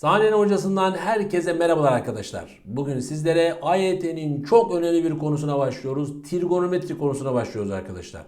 Sahnenin hocasından herkese merhabalar arkadaşlar. Bugün sizlere AYT'nin çok önemli bir konusuna başlıyoruz. Trigonometri konusuna başlıyoruz arkadaşlar.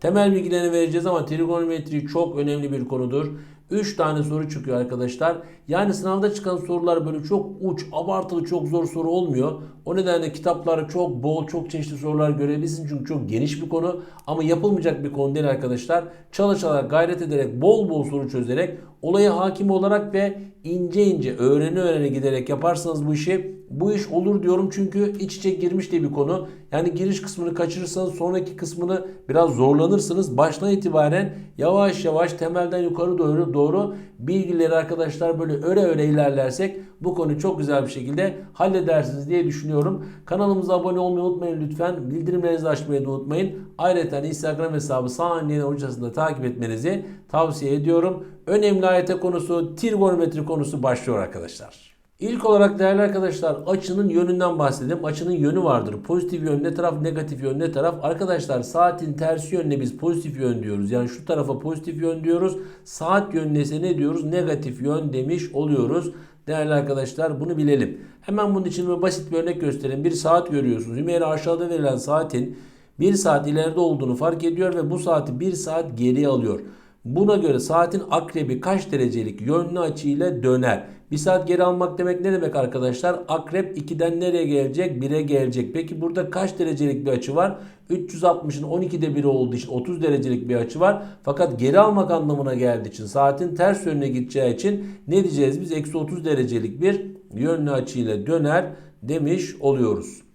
Temel bilgilerini vereceğiz ama trigonometri çok önemli bir konudur. 3 tane soru çıkıyor arkadaşlar. Yani sınavda çıkan sorular böyle çok uç, abartılı, çok zor soru olmuyor. O nedenle kitapları çok bol, çok çeşitli sorular görebilirsiniz. Çünkü çok geniş bir konu ama yapılmayacak bir konu değil arkadaşlar. Çalışarak, gayret ederek, bol bol soru çözerek, olaya hakim olarak ve ince ince öğreni öğreni giderek yaparsanız bu işi bu iş olur diyorum çünkü iç içe girmiş diye bir konu. Yani giriş kısmını kaçırırsanız sonraki kısmını biraz zorlanırsınız. Baştan itibaren yavaş yavaş temelden yukarı doğru doğru bilgileri arkadaşlar böyle öre öre ilerlersek bu konuyu çok güzel bir şekilde halledersiniz diye düşünüyorum. Kanalımıza abone olmayı unutmayın lütfen. Bildirimlerinizi açmayı da unutmayın. Ayrıca Instagram hesabı saniyenin hocasında takip etmenizi tavsiye ediyorum. Önemli ayete konusu, trigonometri konusu başlıyor arkadaşlar. İlk olarak değerli arkadaşlar açının yönünden bahsedelim. Açının yönü vardır. Pozitif yön ne taraf, negatif yön ne taraf? Arkadaşlar saatin tersi yönüne biz pozitif yön diyoruz. Yani şu tarafa pozitif yön diyoruz. Saat yönüne ise ne diyoruz? Negatif yön demiş oluyoruz. Değerli arkadaşlar bunu bilelim. Hemen bunun için bir basit bir örnek göstereyim. Bir saat görüyorsunuz. Hümeyra aşağıda verilen saatin 1 saat ileride olduğunu fark ediyor ve bu saati 1 saat geriye alıyor. Buna göre saatin akrebi kaç derecelik yönlü açıyla döner? Bir saat geri almak demek ne demek arkadaşlar? Akrep 2'den nereye gelecek? 1'e gelecek. Peki burada kaç derecelik bir açı var? 360'ın 12'de 1 olduğu için 30 derecelik bir açı var. Fakat geri almak anlamına geldiği için saatin ters yönüne gideceği için ne diyeceğiz? Biz eksi 30 derecelik bir yönlü açıyla döner demiş oluyoruz.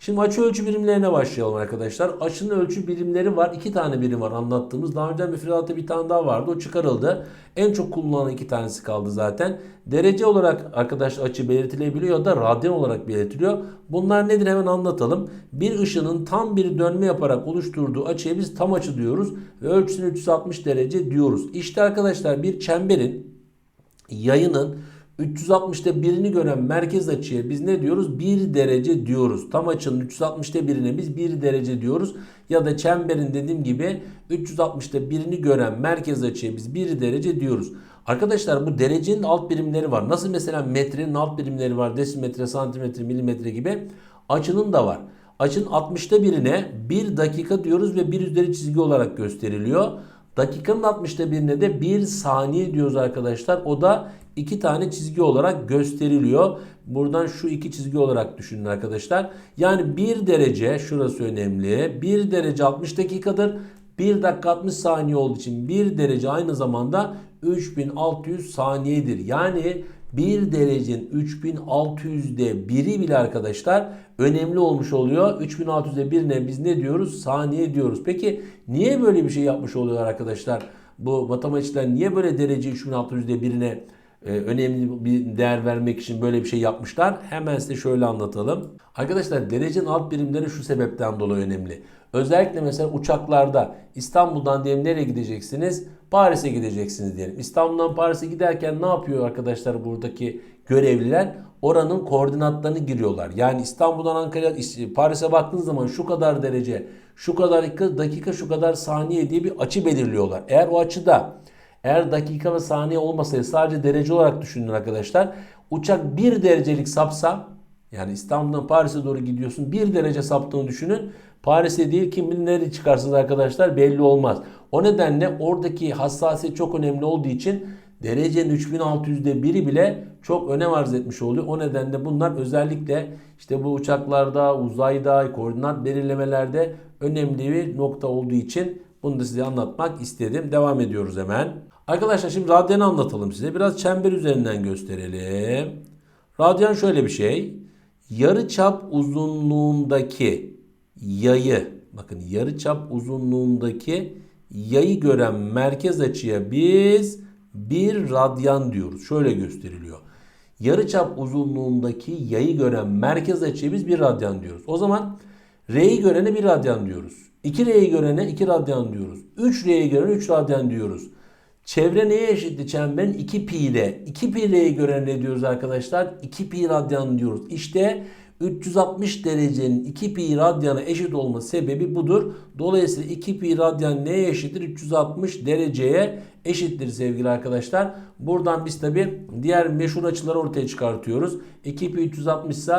Şimdi açı ölçü birimlerine başlayalım arkadaşlar. Açının ölçü birimleri var. iki tane birim var anlattığımız. Daha önceden müfredatta bir tane daha vardı. O çıkarıldı. En çok kullanılan iki tanesi kaldı zaten. Derece olarak arkadaşlar açı belirtilebiliyor da radyan olarak belirtiliyor. Bunlar nedir hemen anlatalım. Bir ışının tam bir dönme yaparak oluşturduğu açıya biz tam açı diyoruz. Ve ölçüsünü 360 derece diyoruz. İşte arkadaşlar bir çemberin yayının 360'ta birini gören merkez açıya biz ne diyoruz? 1 derece diyoruz. Tam açının 360'ta birine biz 1 derece diyoruz. Ya da çemberin dediğim gibi 360'ta birini gören merkez açıya biz 1 derece diyoruz. Arkadaşlar bu derecenin alt birimleri var. Nasıl mesela metrenin alt birimleri var. Desimetre, santimetre, milimetre gibi. Açının da var. Açının 60'ta birine 1 dakika diyoruz ve 1 üzeri çizgi olarak gösteriliyor. Dakikanın 60'ta birine de 1 saniye diyoruz arkadaşlar. O da iki tane çizgi olarak gösteriliyor. Buradan şu iki çizgi olarak düşünün arkadaşlar. Yani 1 derece şurası önemli. 1 derece 60 dakikadır. 1 dakika 60 saniye olduğu için 1 derece aynı zamanda 3600 saniyedir. Yani 1 derecenin 3600'de biri bile arkadaşlar önemli olmuş oluyor. 3600'de birine biz ne diyoruz? Saniye diyoruz. Peki niye böyle bir şey yapmış oluyorlar arkadaşlar? Bu matematikçiler niye böyle derece 3600'de birine e, önemli bir değer vermek için böyle bir şey yapmışlar. Hemen size şöyle anlatalım. Arkadaşlar derecenin alt birimleri şu sebepten dolayı önemli. Özellikle mesela uçaklarda İstanbul'dan diyelim nereye gideceksiniz? Paris'e gideceksiniz diyelim. İstanbul'dan Paris'e giderken ne yapıyor arkadaşlar buradaki görevliler? Oranın koordinatlarını giriyorlar. Yani İstanbul'dan Ankara, Paris'e baktığınız zaman şu kadar derece, şu kadar dakika, şu kadar saniye diye bir açı belirliyorlar. Eğer o açıda eğer dakika ve saniye olmasaydı sadece derece olarak düşünün arkadaşlar. Uçak 1 derecelik sapsa yani İstanbul'dan Paris'e doğru gidiyorsun 1 derece saptığını düşünün. Paris'e değil kim bilir nereye çıkarsınız arkadaşlar belli olmaz. O nedenle oradaki hassasiyet çok önemli olduğu için derecenin 3600'de biri bile çok önem arz etmiş oluyor. O nedenle bunlar özellikle işte bu uçaklarda, uzayda, koordinat belirlemelerde önemli bir nokta olduğu için bunu da size anlatmak istedim. Devam ediyoruz hemen. Arkadaşlar şimdi radyanı anlatalım size. Biraz çember üzerinden gösterelim. Radyan şöyle bir şey. Yarı çap uzunluğundaki yayı bakın yarı çap uzunluğundaki yayı gören merkez açıya biz bir radyan diyoruz. Şöyle gösteriliyor. Yarı çap uzunluğundaki yayı gören merkez açıya biz bir radyan diyoruz. O zaman R'yi görene bir radyan diyoruz. 2R'yi görene 2 radyan diyoruz. 3R'yi görene 3 radyan diyoruz. Çevre neye eşitti çemberin? 2 pi ile. 2 pi R'yi gören ne diyoruz arkadaşlar? 2 pi radyan diyoruz. İşte 360 derecenin 2 pi radyana eşit olma sebebi budur. Dolayısıyla 2 pi radyan neye eşittir? 360 dereceye eşittir sevgili arkadaşlar. Buradan biz tabi diğer meşhur açıları ortaya çıkartıyoruz. 2 pi 360 ise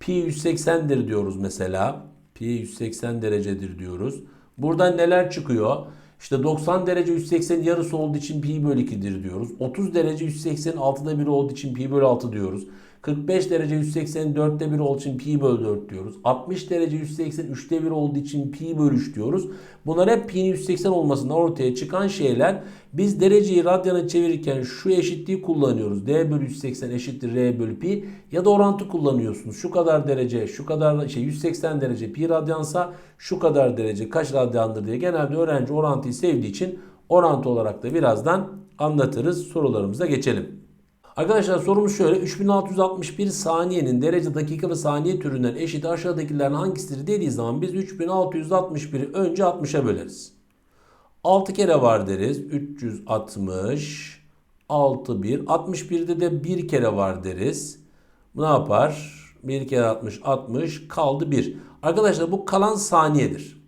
pi 180'dir diyoruz mesela. Pi 180 derecedir diyoruz. Buradan neler çıkıyor? İşte 90 derece 180 yarısı olduğu için pi bölü 2'dir diyoruz. 30 derece 180 6'da 1 olduğu için pi bölü 6 diyoruz. 45 derece 180 4'te 1 olduğu için pi bölü 4 diyoruz. 60 derece 180 3'te 1 olduğu için pi bölü 3 diyoruz. Bunlar hep pi'nin 180 olmasından ortaya çıkan şeyler. Biz dereceyi radyana çevirirken şu eşitliği kullanıyoruz. D bölü 180 eşittir R bölü pi. Ya da orantı kullanıyorsunuz. Şu kadar derece, şu kadar şey 180 derece pi radyansa şu kadar derece kaç radyandır diye. Genelde öğrenci orantıyı sevdiği için orantı olarak da birazdan anlatırız. Sorularımıza geçelim. Arkadaşlar sorumuz şöyle. 3661 saniyenin derece, dakika ve saniye türünden eşit aşağıdakilerin hangisidir dediği zaman biz 3661'i önce 60'a böleriz. 6 kere var deriz. 360 6 1. 61'de de 1 kere var deriz. Bu ne yapar? 1 kere 60 60 kaldı 1. Arkadaşlar bu kalan saniyedir.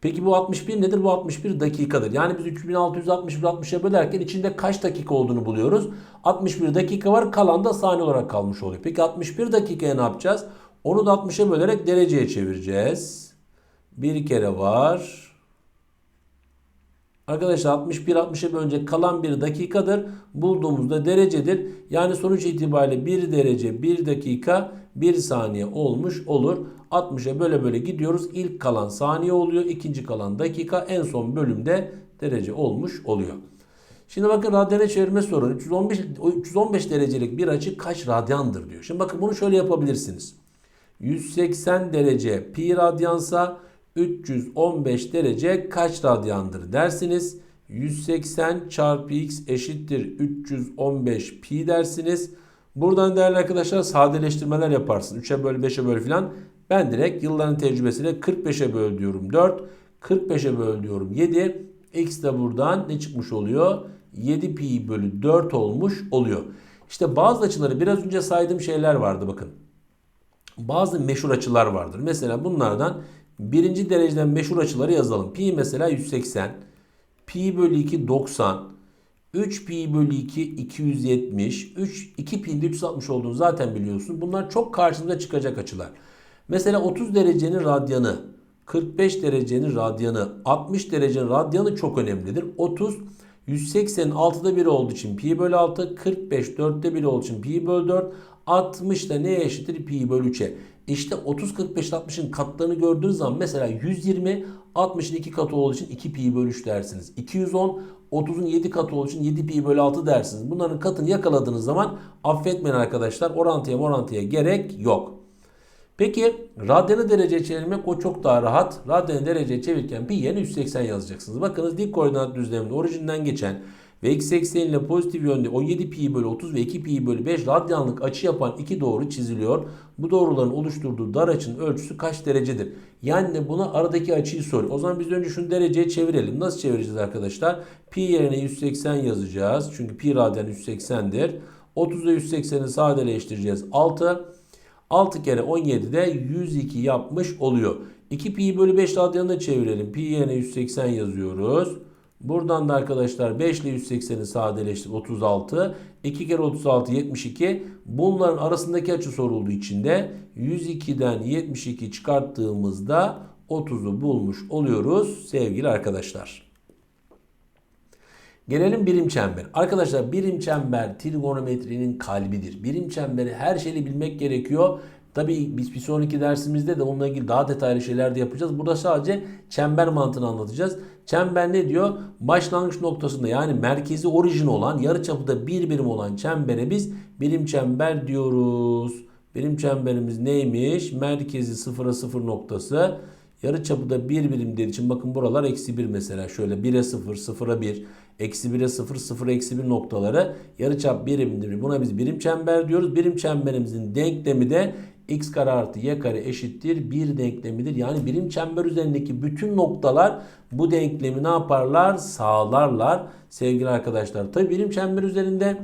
Peki bu 61 nedir? Bu 61 dakikadır. Yani biz 3661 60'a bölerken içinde kaç dakika olduğunu buluyoruz. 61 dakika var kalan da saniye olarak kalmış oluyor. Peki 61 dakikaya ne yapacağız? Onu da 60'a bölerek dereceye çevireceğiz. Bir kere var. Arkadaşlar 61 60'a bölünce kalan bir dakikadır. Bulduğumuzda derecedir. Yani sonuç itibariyle 1 derece 1 dakika 1 saniye olmuş olur. 60'a böyle böyle gidiyoruz. İlk kalan saniye oluyor. ikinci kalan dakika. En son bölümde derece olmuş oluyor. Şimdi bakın radyana çevirme soru. 315, 315 derecelik bir açı kaç radyandır diyor. Şimdi bakın bunu şöyle yapabilirsiniz. 180 derece pi radyansa 315 derece kaç radyandır dersiniz. 180 çarpı x eşittir 315 pi dersiniz. Buradan değerli arkadaşlar sadeleştirmeler yaparsın. 3'e böl 5'e böl filan. Ben direkt yılların tecrübesiyle 45'e böl diyorum 4. 45'e böl diyorum 7. X de buradan ne çıkmış oluyor? 7 pi bölü 4 olmuş oluyor. İşte bazı açıları biraz önce saydığım şeyler vardı bakın. Bazı meşhur açılar vardır. Mesela bunlardan birinci dereceden meşhur açıları yazalım. Pi mesela 180. Pi bölü 2 90. 3 pi bölü 2 270. 3 2 pi 360 olduğunu zaten biliyorsun. Bunlar çok karşımıza çıkacak açılar. Mesela 30 derecenin radyanı, 45 derecenin radyanı, 60 derecenin radyanı çok önemlidir. 30 180'in 6'da 1 olduğu için pi bölü 6, 45 4'te 1 olduğu için pi bölü 4, 60 da neye eşittir? Pi bölü 3'e. İşte 30, 45, 60'ın katlarını gördüğünüz zaman mesela 120 60'ın 2 katı olduğu için 2 pi bölü 3 dersiniz. 210 30'un 7 katı olduğu için 7 pi bölü 6 dersiniz. Bunların katını yakaladığınız zaman affetmeyin arkadaşlar orantıya orantıya gerek yok. Peki radyanı dereceye çevirmek o çok daha rahat. Radyanı dereceye çevirirken pi yerine 180 yazacaksınız. Bakınız dik koordinat düzleminde orijinden geçen ve x eksen ile pozitif yönde 17 pi bölü 30 ve 2 pi bölü 5 radyanlık açı yapan iki doğru çiziliyor. Bu doğruların oluşturduğu dar açının ölçüsü kaç derecedir? Yani buna aradaki açıyı soruyor. O zaman biz önce şunu dereceye çevirelim. Nasıl çevireceğiz arkadaşlar? Pi yerine 180 yazacağız. Çünkü pi radyan 180'dir. 30'da 180'i sadeleştireceğiz. 6. 6 kere 17'de 102 yapmış oluyor. 2 pi bölü 5 radyanı çevirelim. Pi yerine 180 yazıyoruz. Buradan da arkadaşlar 5 ile 180'i sadeleştir 36. 2 kere 36 72. Bunların arasındaki açı sorulduğu için de 102'den 72 çıkarttığımızda 30'u bulmuş oluyoruz sevgili arkadaşlar. Gelelim birim çember. Arkadaşlar birim çember trigonometrinin kalbidir. Birim çemberi her şeyi bilmek gerekiyor. Tabii biz bir sonraki dersimizde de onunla ilgili daha detaylı şeyler de yapacağız. Burada sadece çember mantığını anlatacağız. Çember ne diyor? Başlangıç noktasında yani merkezi orijin olan yarıçapı da bir birim olan çembere biz birim çember diyoruz. Birim çemberimiz neymiş? Merkezi sıfıra sıfır noktası. Yarıçapı da bir birim dediği için bakın buralar eksi bir mesela. Şöyle 1'e 0, 0'a 1, eksi 1'e 0, 0'a eksi 1 noktaları yarıçap birimdir. Buna biz birim çember diyoruz. Birim çemberimizin denklemi de x kare artı y kare eşittir 1 denklemidir. Yani birim çember üzerindeki bütün noktalar bu denklemi ne yaparlar? Sağlarlar sevgili arkadaşlar. Tabi birim çember üzerinde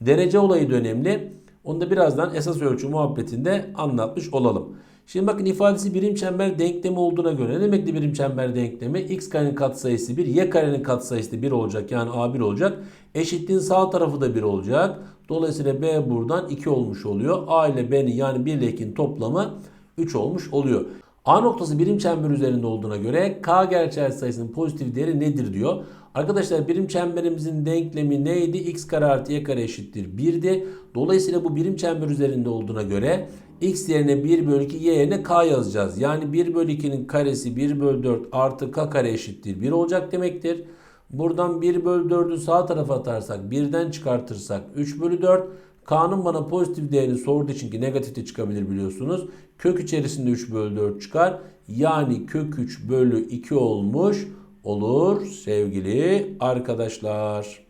derece olayı da önemli. Onu da birazdan esas ölçü muhabbetinde anlatmış olalım. Şimdi bakın ifadesi birim çember denklemi olduğuna göre ne demekti birim çember denklemi? x karenin katsayısı 1, y karenin katsayısı 1 olacak yani a1 olacak. Eşitliğin sağ tarafı da 1 olacak. Dolayısıyla b buradan 2 olmuş oluyor. a ile b'nin yani 1 ile 2'nin toplamı 3 olmuş oluyor. A noktası birim çember üzerinde olduğuna göre K gerçel sayısının pozitif değeri nedir diyor. Arkadaşlar birim çemberimizin denklemi neydi? X kare artı y kare eşittir 1'di. Dolayısıyla bu birim çember üzerinde olduğuna göre x yerine 1 bölü 2 y yerine k yazacağız. Yani 1 bölü 2'nin karesi 1 bölü 4 artı k kare eşittir 1 olacak demektir. Buradan 1 bölü 4'ü sağ tarafa atarsak 1'den çıkartırsak 3 bölü 4 K'nın bana pozitif değerini sorduğu için ki negatif de çıkabilir biliyorsunuz. Kök içerisinde 3 bölü 4 çıkar. Yani kök 3 bölü 2 olmuş olur sevgili arkadaşlar.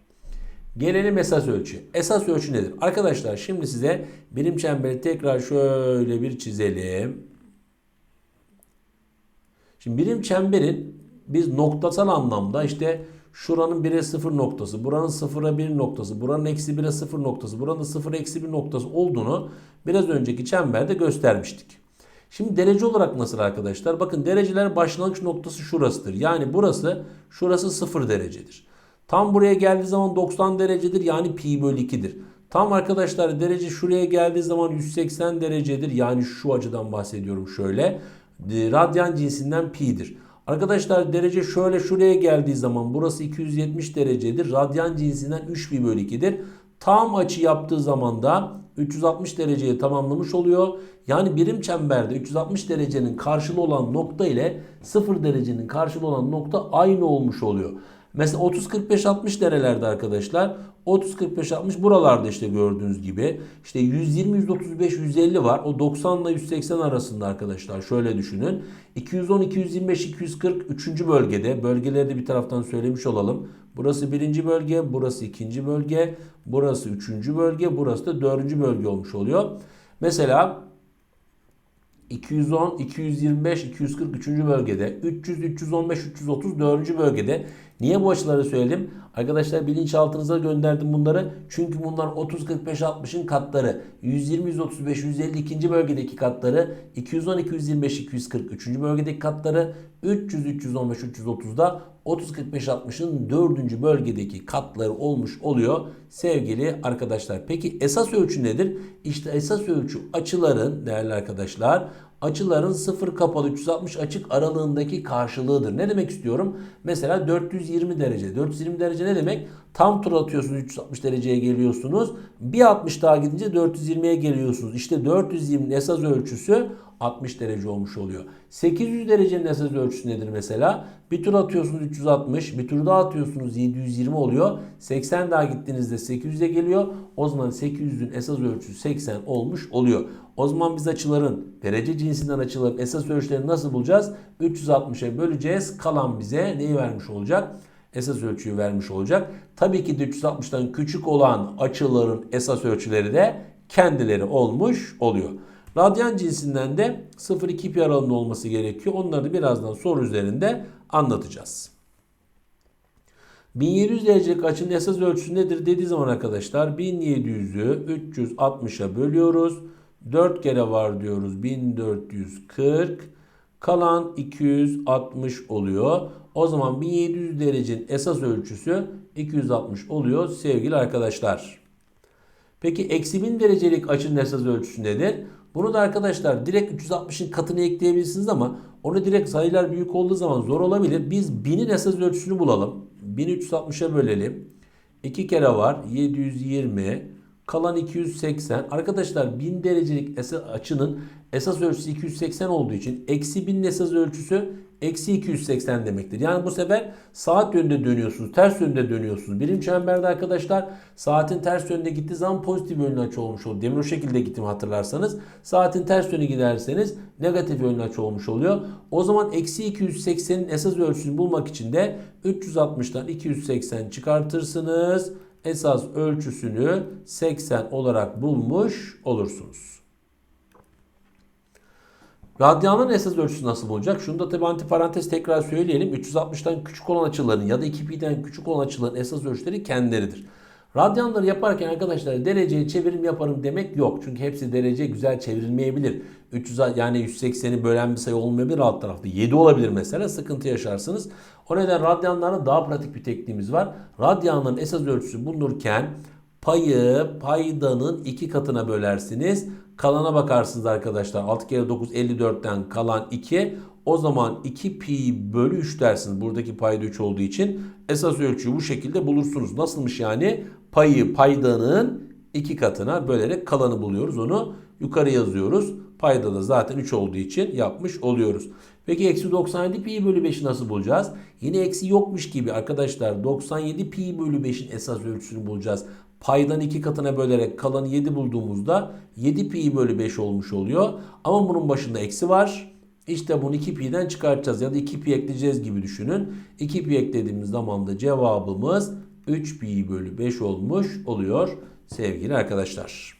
Gelelim esas ölçü. Esas ölçü nedir? Arkadaşlar şimdi size birim çemberi tekrar şöyle bir çizelim. Şimdi birim çemberin biz noktasal anlamda işte şuranın 1'e 0 noktası, buranın 0'a 1 noktası, buranın eksi 1'e 0 noktası, buranın 0'a eksi 1 noktası olduğunu biraz önceki çemberde göstermiştik. Şimdi derece olarak nasıl arkadaşlar? Bakın dereceler başlangıç noktası şurasıdır. Yani burası, şurası 0 derecedir. Tam buraya geldiği zaman 90 derecedir. Yani pi bölü 2'dir. Tam arkadaşlar derece şuraya geldiği zaman 180 derecedir. Yani şu açıdan bahsediyorum şöyle. Radyan cinsinden pi'dir. Arkadaşlar derece şöyle şuraya geldiği zaman burası 270 derecedir. Radyan cinsinden 3 pi bölü 2'dir. Tam açı yaptığı zaman da 360 dereceyi tamamlamış oluyor. Yani birim çemberde 360 derecenin karşılığı olan nokta ile 0 derecenin karşılığı olan nokta aynı olmuş oluyor. Mesela 30 45 60 derelerde arkadaşlar 30 45 60 buralarda işte gördüğünüz gibi işte 120 135 150 var. O 90 ile 180 arasında arkadaşlar şöyle düşünün. 210 225 240 3. bölgede bölgeleri de bir taraftan söylemiş olalım. Burası birinci bölge, burası ikinci bölge, burası üçüncü bölge, burası da dördüncü bölge olmuş oluyor. Mesela 210, 225, 243. bölgede, 300, 315, 330 4. bölgede. Niye bu açıları söyledim? Arkadaşlar bilinçaltınıza gönderdim bunları. Çünkü bunlar 30, 45, 60'ın katları. 120, 135, 150 ikinci bölgedeki katları. 210, 225, 240 üçüncü bölgedeki katları. 300, 315, 330'da 30, 45, 60'ın dördüncü bölgedeki katları olmuş oluyor sevgili arkadaşlar. Peki esas ölçü nedir? İşte esas ölçü açıların değerli arkadaşlar açıların 0 kapalı 360 açık aralığındaki karşılığıdır. Ne demek istiyorum? Mesela 420 derece. 420 derece ne demek? Tam tur atıyorsunuz 360 dereceye geliyorsunuz. Bir 60 daha gidince 420'ye geliyorsunuz. İşte 420'nin esas ölçüsü 60 derece olmuş oluyor. 800 derecenin esas ölçüsü nedir mesela? Bir tur atıyorsunuz 360, bir tur daha atıyorsunuz 720 oluyor. 80 daha gittiğinizde 800'e geliyor. O zaman 800'ün esas ölçüsü 80 olmuş oluyor. O zaman biz açıların derece cinsinden açıların esas ölçülerini nasıl bulacağız? 360'a böleceğiz. Kalan bize neyi vermiş olacak? Esas ölçüyü vermiş olacak. Tabii ki de 360'tan küçük olan açıların esas ölçüleri de kendileri olmuş oluyor. Radyan cinsinden de 0-2 pi aralığında olması gerekiyor. Onları birazdan soru üzerinde anlatacağız. 1700 derecelik açının esas ölçüsü nedir dediği zaman arkadaşlar 1700'ü 360'a bölüyoruz. 4 kere var diyoruz 1440. Kalan 260 oluyor. O zaman 1700 derecenin esas ölçüsü 260 oluyor sevgili arkadaşlar. Peki eksi 1000 derecelik açının esas ölçüsü nedir? Bunu da arkadaşlar direkt 360'ın katını ekleyebilirsiniz ama onu direkt sayılar büyük olduğu zaman zor olabilir. Biz 1000'in esas ölçüsünü bulalım. 1360'a bölelim. 2 kere var 720 kalan 280. Arkadaşlar 1000 derecelik açının esas ölçüsü 280 olduğu için eksi 1000'in esas ölçüsü eksi 280 demektir. Yani bu sefer saat yönünde dönüyorsunuz. Ters yönde dönüyorsunuz. Birim çemberde arkadaşlar saatin ters yönde gittiği zaman pozitif yönlü açı olmuş oluyor. Demin o şekilde gittim hatırlarsanız. Saatin ters yönü giderseniz negatif yönlü açı olmuş oluyor. O zaman eksi 280'in esas ölçüsünü bulmak için de 360'tan 280 çıkartırsınız. Esas ölçüsünü 80 olarak bulmuş olursunuz. Radyanın esas ölçüsü nasıl olacak? Şunu da tabi antiparantez tekrar söyleyelim. 360'tan küçük olan açıların ya da 2pi'den küçük olan açıların esas ölçüleri kendileridir. Radyanları yaparken arkadaşlar dereceye çevirim yaparım demek yok. Çünkü hepsi derece güzel çevrilmeyebilir. 300 yani 180'i bölen bir sayı olmayabilir alt tarafta. 7 olabilir mesela sıkıntı yaşarsınız. O nedenle radyanlarda daha pratik bir tekniğimiz var. Radyanların esas ölçüsü bulunurken payı paydanın iki katına bölersiniz. Kalana bakarsınız arkadaşlar. 6 kere 9 54'ten kalan 2. O zaman 2 pi bölü 3 dersiniz. Buradaki payda 3 olduğu için esas ölçüyü bu şekilde bulursunuz. Nasılmış yani? Payı paydanın iki katına bölerek kalanı buluyoruz. Onu yukarı yazıyoruz. Payda da zaten 3 olduğu için yapmış oluyoruz. Peki eksi 97 pi bölü 5'i nasıl bulacağız? Yine eksi yokmuş gibi arkadaşlar 97 pi bölü 5'in esas ölçüsünü bulacağız. Paydan iki katına bölerek kalanı 7 bulduğumuzda 7 pi bölü 5 olmuş oluyor. Ama bunun başında eksi var. İşte bunu 2 pi'den çıkartacağız ya da 2 pi ekleyeceğiz gibi düşünün. 2 pi eklediğimiz zaman da cevabımız 3 pi bölü 5 olmuş oluyor sevgili arkadaşlar.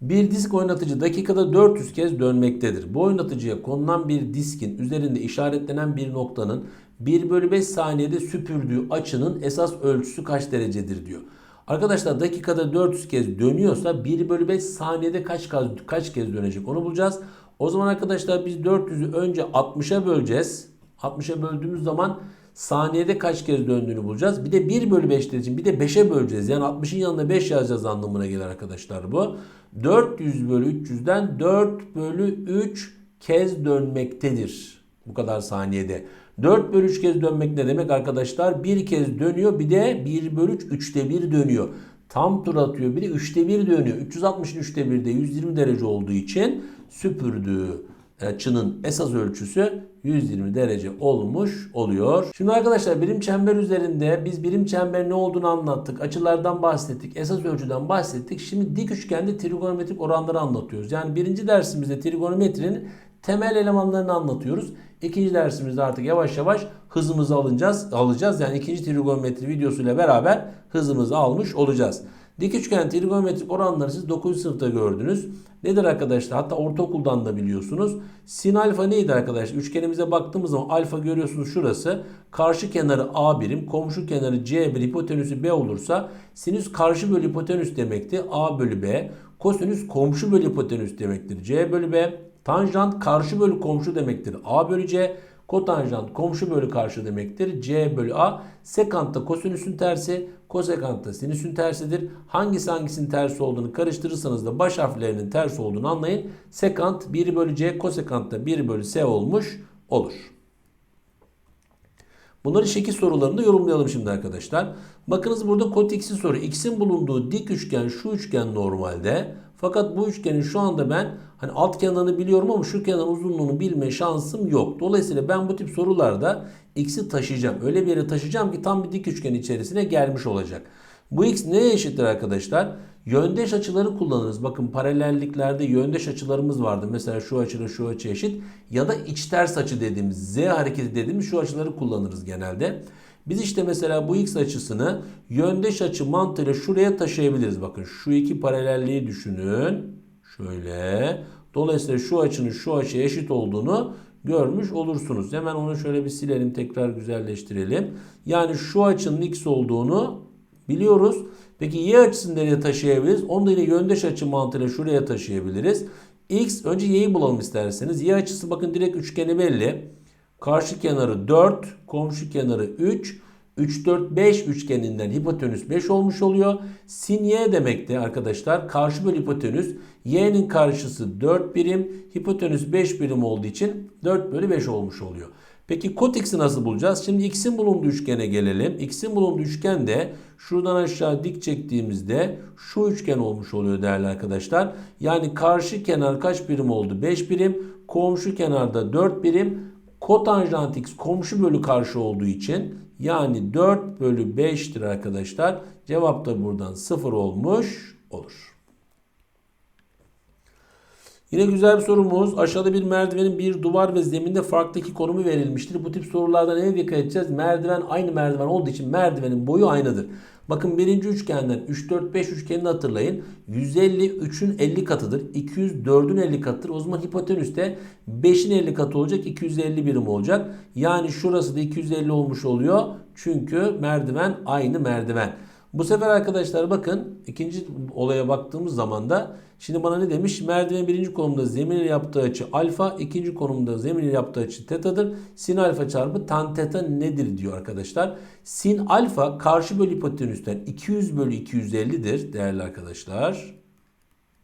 Bir disk oynatıcı dakikada 400 kez dönmektedir. Bu oynatıcıya konulan bir diskin üzerinde işaretlenen bir noktanın 1 bölü 5 saniyede süpürdüğü açının esas ölçüsü kaç derecedir diyor. Arkadaşlar dakikada 400 kez dönüyorsa 1 bölü 5 saniyede kaç, kaç kez dönecek onu bulacağız. O zaman arkadaşlar biz 400'ü önce 60'a böleceğiz. 60'a böldüğümüz zaman saniyede kaç kez döndüğünü bulacağız. Bir de 1 bölü 5 için bir de 5'e böleceğiz. Yani 60'ın yanına 5 yazacağız anlamına gelir arkadaşlar bu. 400 bölü 300'den 4 bölü 3 kez dönmektedir. Bu kadar saniyede. 4 bölü 3 kez dönmek ne demek arkadaşlar? Bir kez dönüyor bir de 1 bölü 3 3'te 1 dönüyor. Tam tur atıyor bir de 3'te 1 dönüyor. 360'ın 3'te 1'de 120 derece olduğu için süpürdüğü açının esas ölçüsü 120 derece olmuş oluyor. Şimdi arkadaşlar birim çember üzerinde biz birim çember ne olduğunu anlattık. Açılardan bahsettik. Esas ölçüden bahsettik. Şimdi dik üçgende trigonometrik oranları anlatıyoruz. Yani birinci dersimizde trigonometrinin temel elemanlarını anlatıyoruz. İkinci dersimizde artık yavaş yavaş hızımızı alacağız. alacağız. Yani ikinci trigonometri videosuyla beraber hızımızı almış olacağız. Dik üçgen trigonometrik oranları siz 9. sınıfta gördünüz. Nedir arkadaşlar? Hatta ortaokuldan da biliyorsunuz. Sin alfa neydi arkadaşlar? Üçgenimize baktığımız zaman alfa görüyorsunuz şurası. Karşı kenarı A birim, komşu kenarı C bir, hipotenüsü B olursa sinüs karşı bölü hipotenüs demekti. A bölü B. Kosinüs komşu bölü hipotenüs demektir. C bölü B. Tanjant karşı bölü komşu demektir. A bölü C. Kotanjant komşu bölü karşı demektir. C bölü A. Sekant kosinüsün tersi. Kosekant da sinüsün tersidir. Hangisi hangisinin tersi olduğunu karıştırırsanız da baş harflerinin ters olduğunu anlayın. Sekant 1 bölü C. Kosekant da 1 bölü S olmuş olur. Bunları şekil sorularında yorumlayalım şimdi arkadaşlar. Bakınız burada kot x'i soru. X'in bulunduğu dik üçgen şu üçgen normalde. Fakat bu üçgenin şu anda ben hani alt kenarını biliyorum ama şu kenar uzunluğunu bilme şansım yok. Dolayısıyla ben bu tip sorularda x'i taşıyacağım. Öyle bir yere taşıyacağım ki tam bir dik üçgen içerisine gelmiş olacak. Bu x neye eşittir arkadaşlar? Yöndeş açıları kullanırız. Bakın paralelliklerde yöndeş açılarımız vardı. Mesela şu açıyla şu açı eşit. Ya da iç ters açı dediğimiz z hareketi dediğimiz şu açıları kullanırız genelde. Biz işte mesela bu x açısını yöndeş açı mantığıyla şuraya taşıyabiliriz. Bakın şu iki paralelliği düşünün. Şöyle. Dolayısıyla şu açının şu açıya eşit olduğunu görmüş olursunuz. Hemen onu şöyle bir silelim tekrar güzelleştirelim. Yani şu açının x olduğunu biliyoruz. Peki y açısını nereye taşıyabiliriz? Onu da yine yöndeş açı mantığıyla şuraya taşıyabiliriz. x önce y'yi bulalım isterseniz. Y açısı bakın direkt üçgeni belli. Karşı kenarı 4, komşu kenarı 3. 3, 4, 5 üçgeninden hipotenüs 5 olmuş oluyor. Sin y demekti arkadaşlar. Karşı bölü hipotenüs. Y'nin karşısı 4 birim. Hipotenüs 5 birim olduğu için 4 bölü 5 olmuş oluyor. Peki kot x'i nasıl bulacağız? Şimdi x'in bulunduğu üçgene gelelim. X'in bulunduğu üçgen de şuradan aşağı dik çektiğimizde şu üçgen olmuş oluyor değerli arkadaşlar. Yani karşı kenar kaç birim oldu? 5 birim. Komşu kenarda 4 birim. Kotanjant x komşu bölü karşı olduğu için yani 4 bölü 5'tir arkadaşlar. Cevap da buradan 0 olmuş olur. Yine güzel bir sorumuz. Aşağıda bir merdivenin bir duvar ve zeminde farklı iki konumu verilmiştir. Bu tip sorularda neye dikkat edeceğiz? Merdiven aynı merdiven olduğu için merdivenin boyu aynıdır. Bakın birinci üçgenden 3, 4, 5 üçgenini hatırlayın. 150 3'ün 50 katıdır. 200 4'ün 50 katıdır. O zaman hipotenüs de 5'in 50 katı olacak. 250 birim olacak. Yani şurası da 250 olmuş oluyor. Çünkü merdiven aynı merdiven. Bu sefer arkadaşlar bakın ikinci olaya baktığımız zaman da şimdi bana ne demiş? Merdiven birinci konumda zemin yaptığı açı alfa, ikinci konumda zemin yaptığı açı tetadır. Sin alfa çarpı tan teta nedir diyor arkadaşlar. Sin alfa karşı bölü hipotenüsten 200 bölü 250'dir değerli arkadaşlar.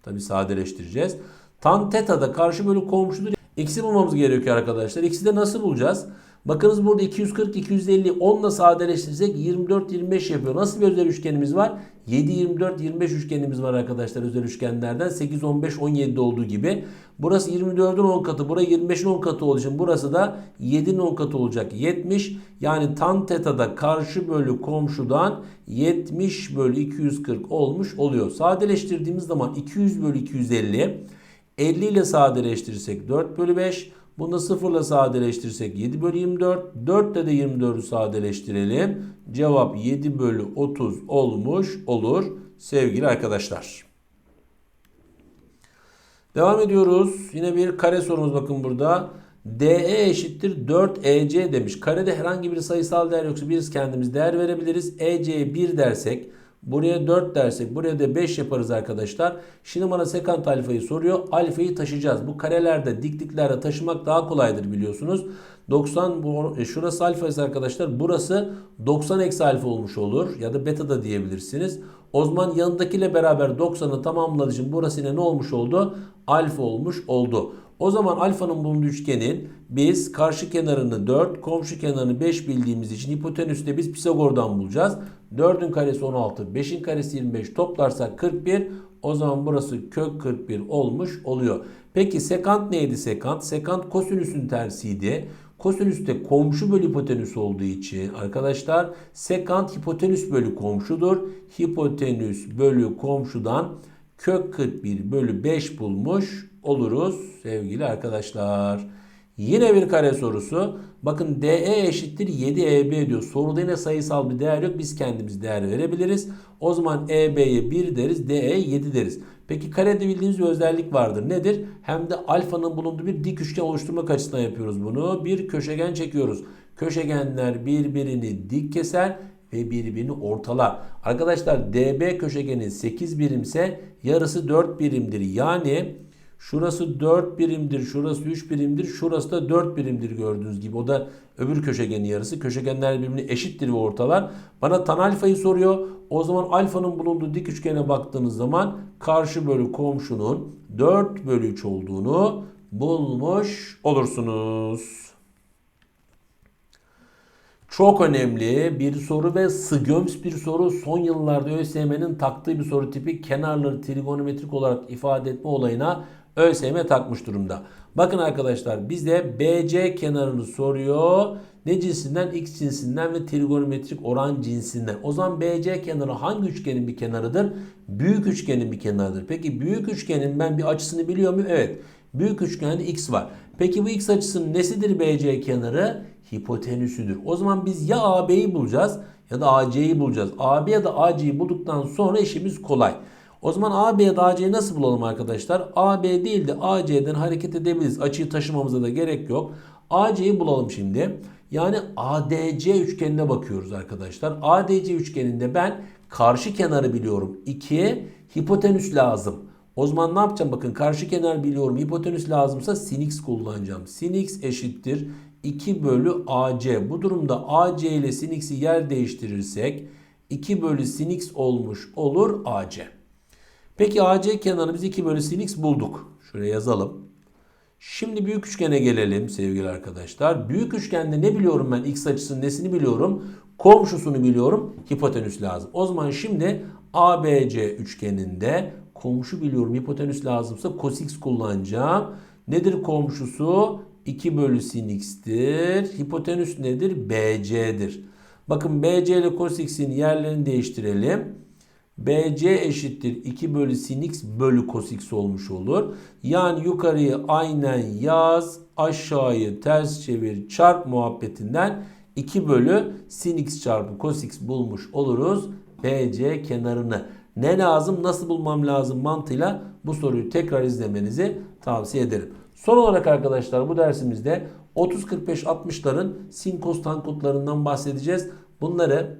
Tabi sadeleştireceğiz. Tan teta da karşı bölü komşudur. X'i bulmamız gerekiyor arkadaşlar. X'i de nasıl bulacağız? Bakınız burada 240, 250 10 ile sadeleştirirsek 24, 25 yapıyor. Nasıl bir özel üçgenimiz var? 7, 24, 25 üçgenimiz var arkadaşlar özel üçgenlerden. 8, 15, 17'de olduğu gibi. Burası 24'ün 10 katı. Burası 25'in 10 katı olduğu için burası da 7'nin 10 katı olacak. 70 yani tan teta'da karşı bölü komşudan 70 bölü 240 olmuş oluyor. Sadeleştirdiğimiz zaman 200 bölü 250 50 ile sadeleştirirsek 4 bölü 5 bunu da 0 ile sadeleştirirsek 7 bölü 24. 4 ile de 24'ü sadeleştirelim. Cevap 7 bölü 30 olmuş olur sevgili arkadaşlar. Devam ediyoruz. Yine bir kare sorumuz bakın burada. DE eşittir 4EC demiş. Karede herhangi bir sayısal değer yoksa biz kendimiz değer verebiliriz. EC'ye 1 dersek Buraya 4 dersek buraya da 5 yaparız arkadaşlar. Şimdi bana sekant alfayı soruyor. Alfayı taşıyacağız. Bu karelerde dikliklerde taşımak daha kolaydır biliyorsunuz. 90 bu, e, şurası alfa ise arkadaşlar burası 90 eksi alfa olmuş olur. Ya da beta da diyebilirsiniz. O zaman yanındakiyle beraber 90'ı tamamladığı için burası yine ne olmuş oldu? Alfa olmuş oldu. O zaman alfanın bulunduğu üçgenin biz karşı kenarını 4, komşu kenarını 5 bildiğimiz için hipotenüsü de biz Pisagor'dan bulacağız. 4'ün karesi 16, 5'in karesi 25 toplarsak 41. O zaman burası kök 41 olmuş oluyor. Peki sekant neydi sekant? Sekant kosinüsün tersiydi. Kosinüs de komşu bölü hipotenüs olduğu için arkadaşlar sekant hipotenüs bölü komşudur. Hipotenüs bölü komşudan kök 41 bölü 5 bulmuş oluruz sevgili arkadaşlar. Yine bir kare sorusu. Bakın DE eşittir 7EB diyor. Soruda yine sayısal bir değer yok. Biz kendimiz değer verebiliriz. O zaman EB'ye 1 deriz. DE 7 deriz. Peki karede bildiğiniz bir özellik vardır. Nedir? Hem de alfanın bulunduğu bir dik üçgen oluşturmak açısından yapıyoruz bunu. Bir köşegen çekiyoruz. Köşegenler birbirini dik keser ve birbirini ortalar. Arkadaşlar DB köşegeni 8 birimse yarısı 4 birimdir. Yani Şurası 4 birimdir, şurası 3 birimdir, şurası da 4 birimdir gördüğünüz gibi. O da öbür köşegenin yarısı. Köşegenler birbirine eşittir ve ortalar. Bana tan alfayı soruyor. O zaman alfanın bulunduğu dik üçgene baktığınız zaman karşı bölü komşunun 4 bölü 3 olduğunu bulmuş olursunuz. Çok önemli bir soru ve sıgöms bir soru. Son yıllarda ÖSYM'nin taktığı bir soru tipi kenarları trigonometrik olarak ifade etme olayına ÖSYM takmış durumda. Bakın arkadaşlar bize BC kenarını soruyor. Ne cinsinden? X cinsinden ve trigonometrik oran cinsinden. O zaman BC kenarı hangi üçgenin bir kenarıdır? Büyük üçgenin bir kenarıdır. Peki büyük üçgenin ben bir açısını biliyor muyum? Evet. Büyük üçgende X var. Peki bu X açısının nesidir BC kenarı? Hipotenüsüdür. O zaman biz ya AB'yi bulacağız ya da AC'yi bulacağız. AB ya da AC'yi bulduktan sonra işimiz kolay. O zaman AB AC'yi nasıl bulalım arkadaşlar? AB değil de AC'den hareket edebiliriz. Açıyı taşımamıza da gerek yok. AC'yi bulalım şimdi. Yani ADC üçgenine bakıyoruz arkadaşlar. ADC üçgeninde ben karşı kenarı biliyorum. 2 hipotenüs lazım. O zaman ne yapacağım? Bakın karşı kenar biliyorum. Hipotenüs lazımsa sin x kullanacağım. Sin x eşittir 2 bölü AC. Bu durumda AC ile sin x'i yer değiştirirsek 2 bölü sin x olmuş olur AC. Peki AC kenarını biz 2 bölü sin x bulduk. Şuraya yazalım. Şimdi büyük üçgene gelelim sevgili arkadaşlar. Büyük üçgende ne biliyorum ben? X açısının nesini biliyorum? Komşusunu biliyorum. Hipotenüs lazım. O zaman şimdi ABC üçgeninde komşu biliyorum. Hipotenüs lazımsa cos x kullanacağım. Nedir komşusu? 2 bölü sin x'tir. Hipotenüs nedir? BC'dir. Bakın BC ile cos x'in yerlerini değiştirelim. BC eşittir 2 bölü sin x bölü cos x olmuş olur. Yani yukarıyı aynen yaz aşağıyı ters çevir çarp muhabbetinden 2 bölü sin x çarpı cos x bulmuş oluruz. BC kenarını. Ne lazım, nasıl bulmam lazım mantığıyla bu soruyu tekrar izlemenizi tavsiye ederim. Son olarak arkadaşlar bu dersimizde 30-45-60'ların sin kos tankutlarından bahsedeceğiz. Bunları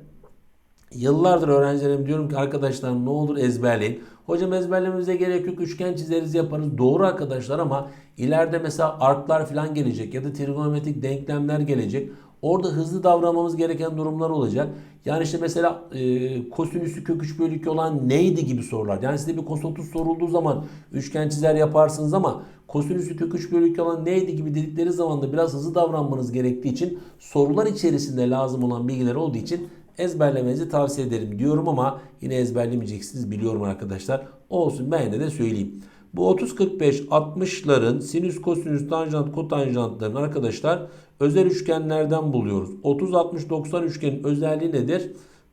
Yıllardır öğrencilerim diyorum ki arkadaşlar ne olur ezberleyin. Hocam ezberlememize gerek yok. Üçgen çizeriz yaparız. Doğru arkadaşlar ama ileride mesela arklar falan gelecek ya da trigonometrik denklemler gelecek. Orada hızlı davranmamız gereken durumlar olacak. Yani işte mesela e, kosinüsü kök 3 bölü 2 olan neydi gibi sorular. Yani size bir kos 30 sorulduğu zaman üçgen çizer yaparsınız ama kosinüsü kök 3 bölü 2 olan neydi gibi dedikleri zaman da biraz hızlı davranmanız gerektiği için sorular içerisinde lazım olan bilgiler olduğu için ezberlemenizi tavsiye ederim diyorum ama yine ezberlemeyeceksiniz biliyorum arkadaşlar. Olsun ben yine de söyleyeyim. Bu 30 45 60'ların sinüs, kosinüs, tanjant, kotanjantların arkadaşlar özel üçgenlerden buluyoruz. 30 60 90 üçgenin özelliği nedir?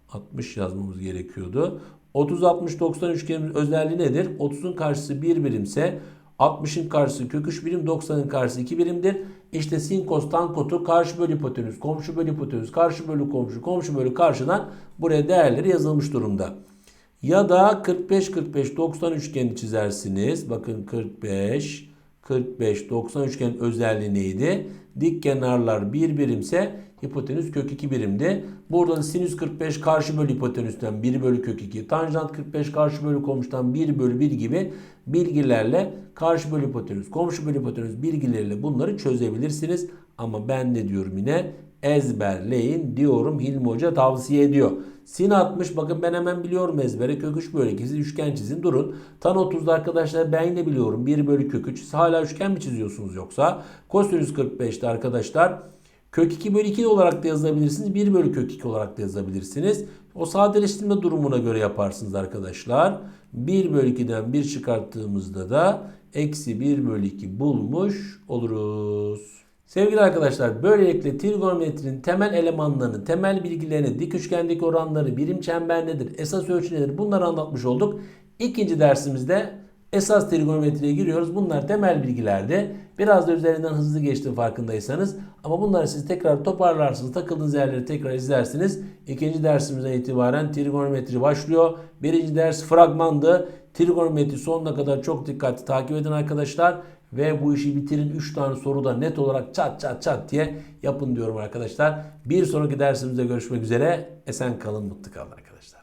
60 yazmamız gerekiyordu. 30 60 90 üçgenin özelliği nedir? 30'un karşısı 1 birimse 60'ın karşısı kök 3 birim, 90'ın karşısı 2 birimdir. İşte sin kos tan kotu karşı bölü hipotenüs, komşu bölü hipotenüs, karşı bölü komşu, komşu bölü karşıdan buraya değerleri yazılmış durumda. Ya da 45 45 90 üçgeni çizersiniz. Bakın 45 45 90 üçgen özelliği neydi? Dik kenarlar 1 birimse hipotenüs kök 2 birimdi. Burada da sinüs 45 karşı bölü hipotenüsten 1 bölü kök 2. Tanjant 45 karşı bölü komşudan 1 bölü 1 gibi bilgilerle karşı bölü hipotenüs, komşu bölü hipotenüs bilgileriyle bunları çözebilirsiniz. Ama ben ne diyorum yine? Ezberleyin diyorum Hilmi Hoca tavsiye ediyor. Sin 60 bakın ben hemen biliyorum ezbere kök 3 bölü 2 siz üçgen çizin durun. Tan 30'da arkadaşlar ben yine biliyorum 1 bölü kök 3 siz hala üçgen mi çiziyorsunuz yoksa? Kosinüs 45'te arkadaşlar kök 2 bölü 2 olarak da yazabilirsiniz 1 bölü kök 2 olarak da yazabilirsiniz. O sadeleştirme durumuna göre yaparsınız arkadaşlar. 1 bölü 2'den 1 çıkarttığımızda da eksi 1 bölü 2 bulmuş oluruz. Sevgili arkadaşlar böylelikle trigonometrinin temel elemanlarını, temel bilgilerini, dik üçgendeki oranları, birim çember nedir, esas ölçü nedir bunları anlatmış olduk. İkinci dersimizde esas trigonometriye giriyoruz. Bunlar temel bilgilerdi. Biraz da üzerinden hızlı geçtim farkındaysanız. Ama bunları siz tekrar toparlarsınız. Takıldığınız yerleri tekrar izlersiniz. İkinci dersimizden itibaren trigonometri başlıyor. Birinci ders fragmandı. Trigonometri sonuna kadar çok dikkatli takip edin arkadaşlar. Ve bu işi bitirin 3 tane soruda net olarak çat çat çat diye yapın diyorum arkadaşlar. Bir sonraki dersimizde görüşmek üzere. Esen kalın, mutlu kalın arkadaşlar.